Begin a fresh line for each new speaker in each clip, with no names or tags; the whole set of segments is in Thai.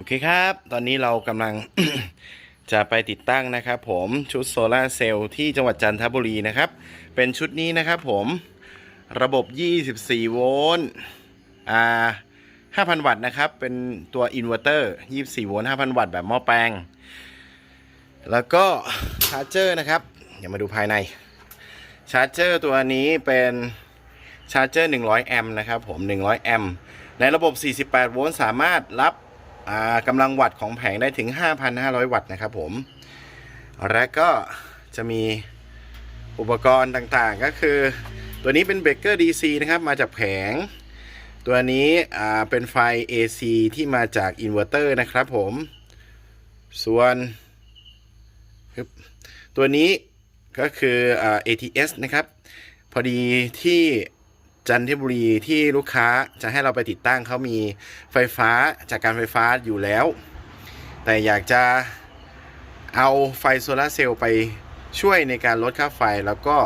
โอเคครับ ตอนนี้เรากำลัง จะไปติดตั้งนะครับผมชุดโซลาเซลล์ที่จังหวัดจันทบุรีนะครับ เป็นชุดนี้นะครับผมระบบ 24 โวลต์อ่า5,000 วัตต์นะครับ เป็นตัวอินเวอร์เตอร์ 24 โวลต์ 5,000 วัตต์แบบหม้อแปลง แล้วก็ชาร์จเจอร์นะครับ เดี๋ยวมาดูภายใน ชาร์จเจอร์ตัวนี้เป็นชาร์จเจอร์ 100 แอมป์นะครับผม 100 แอมป์ในระบบ 48 โวลต์ สามารถรับ กำลังวัตต์ของแผงได้ถึง 5,500 วัตต์นะครับผม และก็จะมีอุปกรณ์ต่างๆ ก็คือ ตัวนี้เป็นเบรกเกอร์ DC นะครับมาจากแผง ตัวนี้เป็นไฟ AC ที่มาจากอินเวอร์เตอร์นะครับผม ส่วน ตัวนี้ก็คืออ ATS นะครับ พอดีที่ จันทบุรีที่ลูกค้าจะให้เราไปติดตั้งเขามีไฟฟ้าจากการไฟฟ้าอยู่แล้ว แต่อยากจะเอาไฟโซลาร์เซลล์ไปช่วยในการลดค่าไฟแล้วก็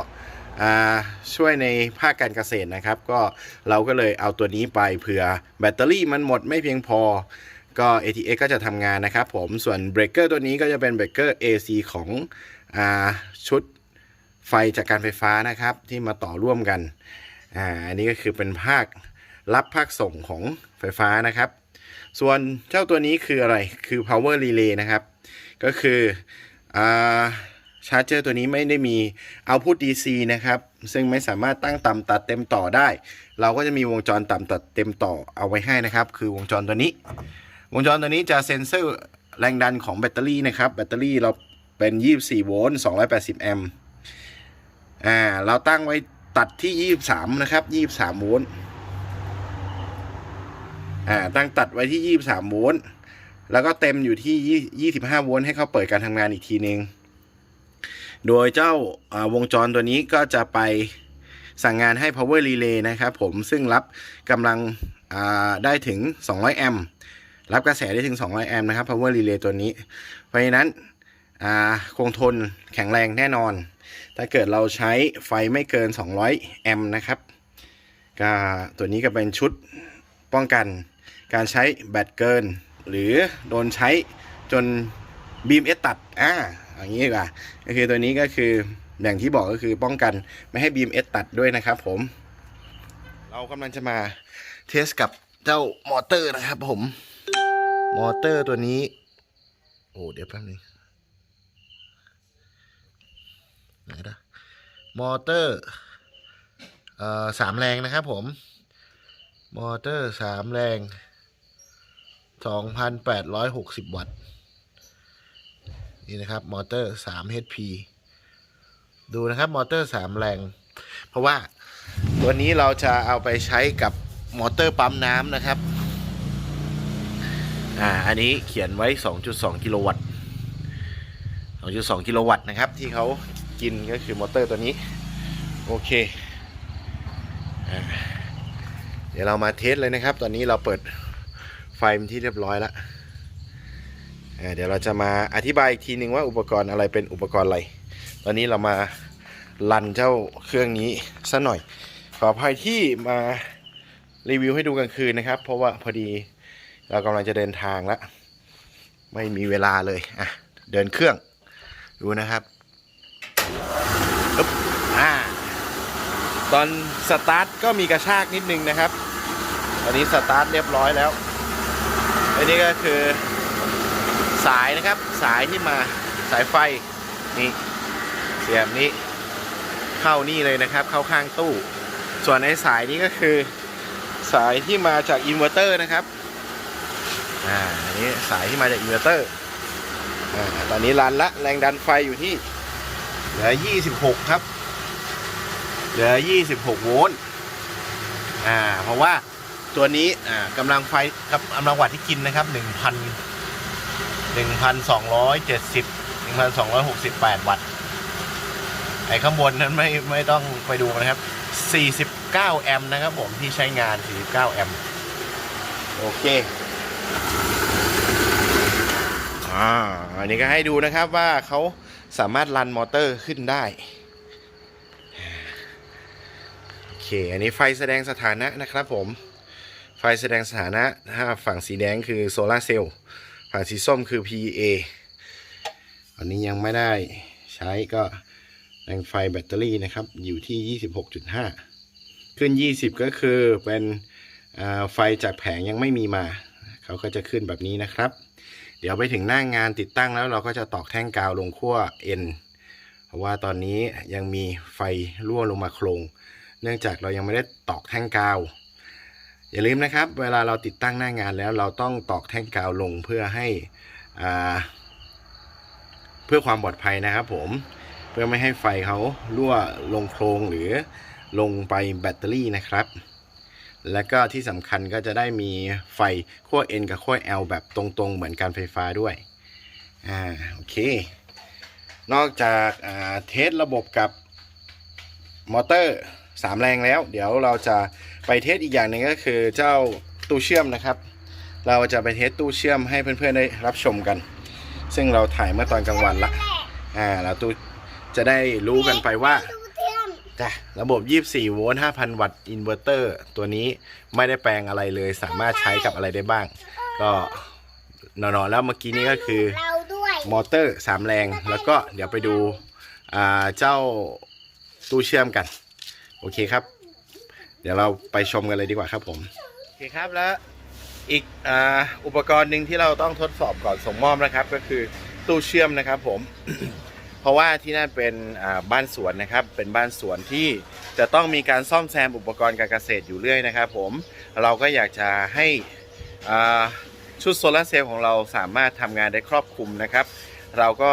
ช่วยในภาคการเกษตรนะครับ ก็เราก็เลยเอาตัวนี้ไปเผื่อแบตเตอรี่มันหมดไม่เพียงพอก็ ATX ก็จะทำงานนะครับผมส่วนเบรกเกอร์ตัวนี้ก็จะเป็นเบรกเกอร์ AC ของอชุดไฟจากการไฟฟ้านะครับ ที่มาต่อร่วมกัน อ่าอันนี้ก็คือเป็นภาครับภาคส่งของไฟฟ้านะครับ ส่วนเจ้าตัวนี้คืออะไรคือ power relay นะครับ ก็คืออ่าชาร์จเจอร์ตัวนี้ไม่ได้มี output DC นะครับ ซึ่งไม่สามารถตั้งต่ำตัดเต็มต่อได้ เราก็จะมีวงจรต่ำตัดเต็มต่อเอาไว้ให้นะครับ คือวงจรตัวนี้ วงจรตัวนี้จะเซ็นเซอร์แรงดันของแบตเตอรี่นะครับ แบตเตอรี่เราเป็น 24 โวลต์ 280 แอมป์อ่า เราตั้งไว้ ตัดที่23นะครับ23โวลต์อ่าตั้งตัดไว้ที่23โวลต์แล้วก็เต็มอยู่ที่25โวลต์ให้เขาเปิดการทำงานอีกทีนึง โดยเจ้าวงจรตัวนี้ก็จะไปสั่งงานให้ power relay นะครับผมซึ่งรับกำลังได้ถึง 200 แอมป์รับกระแสได้ถึง 200 แอมป์นะครับ power relay ตัวนี้ เพราะฉะนั้นคงทนแข็งแรงแน่นอน ถ้าเกิดเราใช้ไฟไม่เกิน 200 แอมป์นะครับก็ตัวนี้ก็เป็นชุดป้องกัน การใช้แบตเกิน หรือโดนใช้จนบีมเอสตัดอ่าอย่างนี้ดีกว่าก็คือตัวนี้ก็คืออย่างที่บอกก็คือป้องกันไม่ให้บีมเอสตัดด้วยนะครับผม เรากำลังจะมาเทสกับเจ้ามอเตอร์นะครับผม มอเตอร์ตัวนี้ โอ้เดี๋ยวแป๊บนึง ไหนนะมอเตอร์สามแรงนะครับผม มอเตอร์สามแรงสองพันแปดร้อยหกสิบวัตต์ นี่นะครับ มอเตอร์สาม HP ดูนะครับ มอเตอร์สามแรง เพราะว่าตัวนี้เราจะเอาไปใช้กับมอเตอร์ปั๊มน้ำนะครับ อ่า อันนี้เขียนไว้ 2.2 กิโลวัตต์ 2.2 กิโลวัตต์นะครับ ที่เขา กินก็คือมอเตอร์ตัวนี้ โอเค เดี๋ยวเรามาเทสเลยนะครับ ตอนนี้เราเปิดไฟเป็นที่เรียบร้อยแล้วเดี๋ยวเราจะมาอธิบายอีกทีหนึ่งว่าอุปกรณ์อะไรเป็นอุปกรณ์อะไร ตอนนี้เรามาลันเจ้าเครื่องนี้สัหน่อย ขออภัยที่มารีวิวให้ดูกลางคืนนะครับ เพราะว่าพอดีเรากำลังจะเดินทางแล้ว ไม่มีเวลาเลยอะเดินเครื่องดูนะครับอึ๊บอ่า ตอนสตาร์ทก็มีกระชากนิดนึงนะครับ ตอนนี้สตาร์ทเรียบร้อยแล้ว อันนี้ก็คือสายนะครับ สายที่มาสายไฟนี่เสียบนี้เข้านี่เลยนะครับ เข้าข้างตู้ ส่วนในสายนี้ก็คือ สายที่มาจากอินเวอร์เตอร์นะครับอ่าอันนี้สายที่มาจากอินเวอร์เตอร์อ่าตอนนี้รันละแรงดันไฟอยู่ที่เหลือ26 ครับ เหลือ 26 โวลต์อ่าเพราะว่าตัวนี้อ่ากำลังไฟกับกำลังวัตต์ที่กินนะครับ 1,000 1,270 1,268 วัตต์ไอ้ข้างบนนั้นไม่ไม่ต้องไปดูนะครับ 49 แอมป์นะครับผมที่ใช้งาน 49 แอมป์โอเคอ่าอันนี้ก็ให้ดูนะครับว่าเขาสามารถรันมอเตอร์ขึ้นได้ อเคอันนี้ไฟแสดงสถานะนะครับผม ไฟแสดงสถานะถ้าฝั่งสีแดงคือโซลาเซลล์ฝั่งสีส้มคือ PEA อันนี้ยังไม่ได้ใช้ก็แรงไฟแบตเตอรี่นะครับ อยู่ที่ 26.5 ขึ้น 20 ก็คือเป็นไฟจากแผงยังไม่มีมา เขาก็จะขึ้นแบบนี้นะครับ เดี๋ยวไปถึงหน้างงานติดตั้งแล้วเราก็จะตอกแท่งกาวลงขั้ว N เพราะว่าตอนนี้ยังมีไฟรั่วลงมาโครง เนื่องจากเรายังไม่ได้ตอกแท่งกาว อย่าลืมนะครับ เวลาเราติดตั้งหน้างานแล้วเราต้องตอกแท่งกาวลงเพื่อให้อ่าเพื่อความปลอดภัยนะครับผมเพื่อไม่ให้ไฟเขารั่วลงโครงหรือลงไปแบตเตอรี่นะครับ และก็ที่สำคัญก็จะได้มีไฟขั้ว N กับขั้ว L แบบตรงๆ เหมือนการไฟฟ้าด้วยอ่าโอเค นอกจากเทสระบบกับมอเตอร์ 3 แรงแล้ว เดี๋ยวเราจะไปเทสอีกอย่างหนึ่งก็คือเจ้าตู้เชื่อมนะครับ เราจะไปเทสตู้เชื่อมให้เพื่อนๆได้รับชมกัน ซึ่งเราถ่ายเมื่อตอนกลางวันละอ่าแล้วตู้จะได้รู้กันไปว่าจ้ะระบบ 24 โวลต์ 5,000 วัตต์ อินเวอร์เตอร์ ตัวนี้ไม่ได้แปลงอะไรเลย สามารถใช้กับอะไรได้บ้าง ก็นอนๆแล้วเมื่อกี้นี้ก็คือ
เราด้วย
มอเตอร์ 3 แรง แล้วก็เดี๋ยวไปดูอ่าเจ้าตู้เชื่อมกัน โอเคครับ เดี๋ยวเราไปชมกันเลยดีกว่าครับผมโอเคครับแล้วอีกออุปกรณ์หนึ่งที่เราต้องทดสอบก่อนส่งมอบนะครับ ก็คือตู้เชื่อมนะครับผม เพราะว่าที่นั่นเป็นบ้านสวนนะครับ เป็นบ้านสวนที่จะต้องมีการซ่อมแซมอุปกรณ์การเกษตรอยู่เรื่อยนะครับ ผมเราก็อยากจะให้ชุดโซลาร์เซลล์ของเราสามารถทำงานได้ครอบคลุมนะครับ เราก็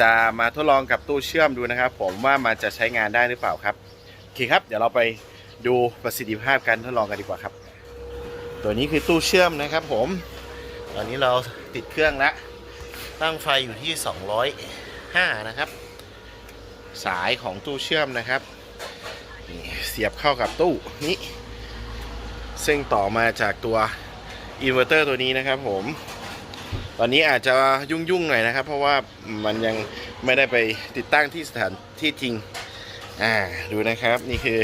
จะมาทดลองกับตู้เชื่อมดูนะครับ ผมว่ามันจะใช้งานได้หรือเปล่าครับ อเคครับ เดี๋ยวเราไปดูประสิทธิภาพการทดลองกันดีกว่าครับ ตัวนี้คือตู้เชื่อมนะครับผม ตอนนี้เราติดเครื่องแล้วตั้งไฟอยู่ที่ 205 นะครับ สายของตู้เชื่อมนะครับเสียบเข้ากับตู้นี้ซึ่งต่อมาจากตัวอินเวอร์เตอร์ตัวนี้นะครับผม ตอนนี้อาจจะยุ่งๆหน่อยนะครับ เพราะว่ามันยังไม่ได้ไปติดตั้งที่สถานที่จริง อ่าดูนะครับนี่คือ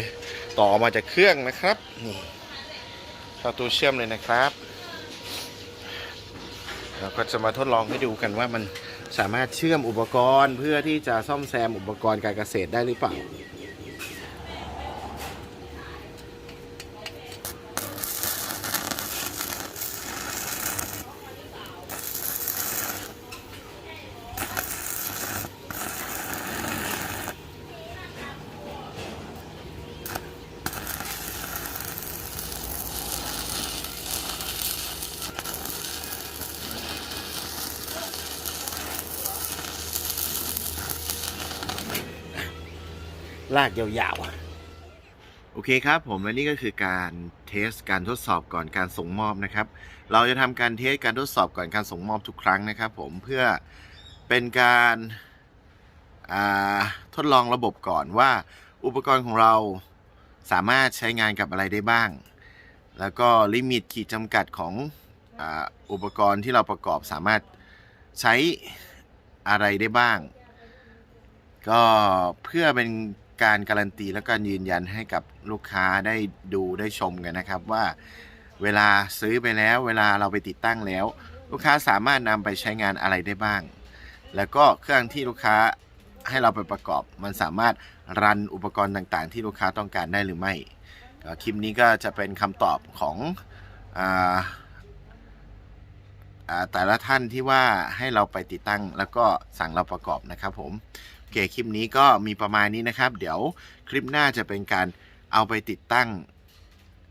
ต่อมาจากเครื่องนะครับนี่เข้าตู้เชื่อมเลยนะครับเราก็จะมาทดลองให้ดูกันว่ามันสามารถเชื่อมอุปกรณ์เพื่อที่จะซ่อมแซมอุปกรณ์การเกษตรได้หรือเปล่า ลากยาวๆ โอเคครับผมและนี่ก็คือการเทสการทดสอบก่อนการส่งมอบนะครับ เราจะทำการเทสการทดสอบก่อนการส่งมอบทุกครั้งนะครับผมเพื่อเป็นการาทดลองระบบก่อนว่า อุปกรณ์ของเราสามารถใช้งานกับอะไรได้บ้าง แล้วก็ลิมิตขีดจำกัดของออุปกรณ์ที่เราประกอบสามารถใช้อะไรได้บ้าง ก็เพื่อเป็น การการันตีและการยืนยันให้กับลูกค้าได้ดูได้ชมกันนะครับ ว่าเวลาซื้อไปแล้ว เวลาเราไปติดตั้งแล้ว ลูกค้าสามารถนำไปใช้งานอะไรได้บ้าง แล้วก็เครื่องที่ลูกค้าให้เราไปประกอบ มันสามารถรันอุปกรณ์ต่างๆ ที่ลูกค้าต้องการได้หรือไม่คลิปนี้ก็จะเป็นคำตอบของอาอ่า แต่ละท่านที่ว่าให้เราไปติดตั้งแล้วก็สั่งเราประกอบนะครับผมโอเคคลิปนี้ก็มีประมาณนี้นะครับ เดี๋ยวคลิปหน้าจะเป็นการเอาไปติดตั้ง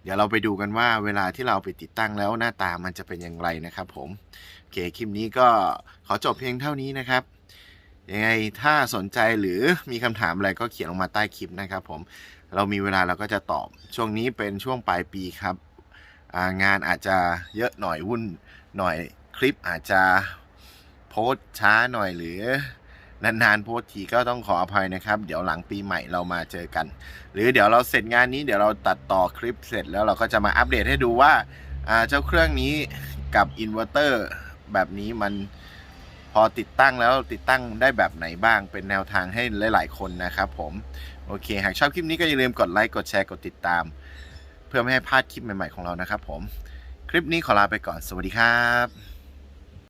เดี๋ยวเราไปดูกันว่าเวลาที่เราไปติดตั้งแล้วหน้าตามันจะเป็นอย่างไรนะครับผมโอเคคลิปนี้ก็ขอจบเพียงเท่านี้นะครับยังไงถ้าสนใจหรือมีคำถามอะไรก็เขียนลงมาใต้คลิปนะครับผมเรามีเวลาเราก็จะตอบ ช่วงนี้เป็นช่วงปลายปีครับงานอาจจะเยอะหน่อยวุ่นหน่อย คลิปอาจจะโพสช้าหน่อยหรือนานๆโพสทีก็ต้องขออภัยนะครับ เดี๋ยวหลังปีใหม่เรามาเจอกัน หรือเดี๋ยวเราเสร็จงานนี้เดี๋ยวเราตัดต่อคลิปเสร็จแล้วเราก็จะมาอัปเดตให้ดูว่าเจ้าเครื่องนี้กับอินเวอร์เตอร์แบบนี้มันพอติดตั้งแล้วติดตั้งได้แบบไหนบ้างเป็นแนวทางให้หลาย ๆ คนนะครับผม โอเค หากชอบคลิปนี้ก็อย่าลืมกดไลค์กดแชร์กดติดตาม เพื่อไม่ให้พลาดคลิปใหม่ ๆ ของเรานะครับผม คลิปนี้ขอลาไปก่อนสวัสดีครับ